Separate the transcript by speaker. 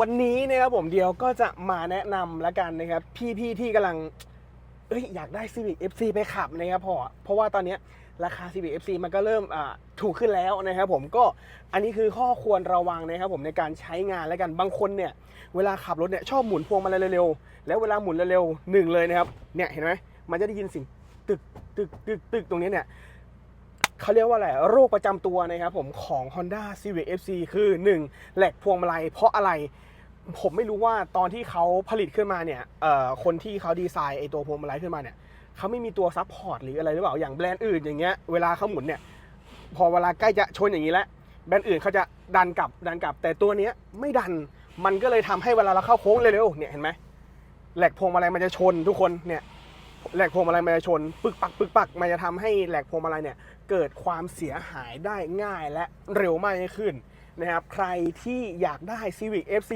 Speaker 1: วันนี้นะครับผมเดียวก็จะมาแนะนำแล้วกันนะครับ พี่ๆที่กำลังเอ้ยอยากได้ Civic FC ไปขับนะครับพอเพราะว่าตอนนี้ราคา Civic FC มันก็เริ่มถูกขึ้นแล้วนะครับผมก็อันนี้คือข้อควรระวังนะครับผมในการใช้งานแล้วกันบางคนเนี่ย เวลาขับรถเนี่ยชอบหมุนพวงมาลัยเร็วๆแล้วเวลาหมุนเร็วๆหนึ่งเลยนะครับเนี่ยเห็นไหมมันจะได้ยินเสิ่งตึกตึกตึกตึกตรงนี้เนี่ย เขาเรียกว่าอะไรโรคประจำตัวนะครับผมของ Honda Civic FC คือ 1. แหลกพวงมาลัยเพราะอะไรผมไม่รู้ว่าตอนที่เขาผลิตขึ้นมาเนี่ยคนที่เขาดีไซน์ไอตัวพวงมาลัยขึ้นมาเนี่ยเขาไม่มีตัวซับพอร์ตหรืออะไรหรือเปล่าอย่างแบรนด์อื่นอย่างเงี้ยเวลาเขาหมุนเนี่ยพอเวลาใกล้จะชนอย่างนี้แล้วแบรนด์อื่นเขาจะดันกลับดันกลับ แต่ตัวเนี้ยไม่ดันมันก็เลยทำให้เวลาเราเข้าโค้งเร็วๆเนี่ยเห็นไหมแหลกพวงมาลัยมันจะชนทุกคนเนี่ย แหลกพวงมาลัยมันจะชนปึกปักปึกปักมันจะทำให้แหลกพวงมาลัยเนี่ยเกิดความเสียหายได้ง่ายและเร็วมากยิ่งขึ้นนะครับใครที่อยากได้ Civic FC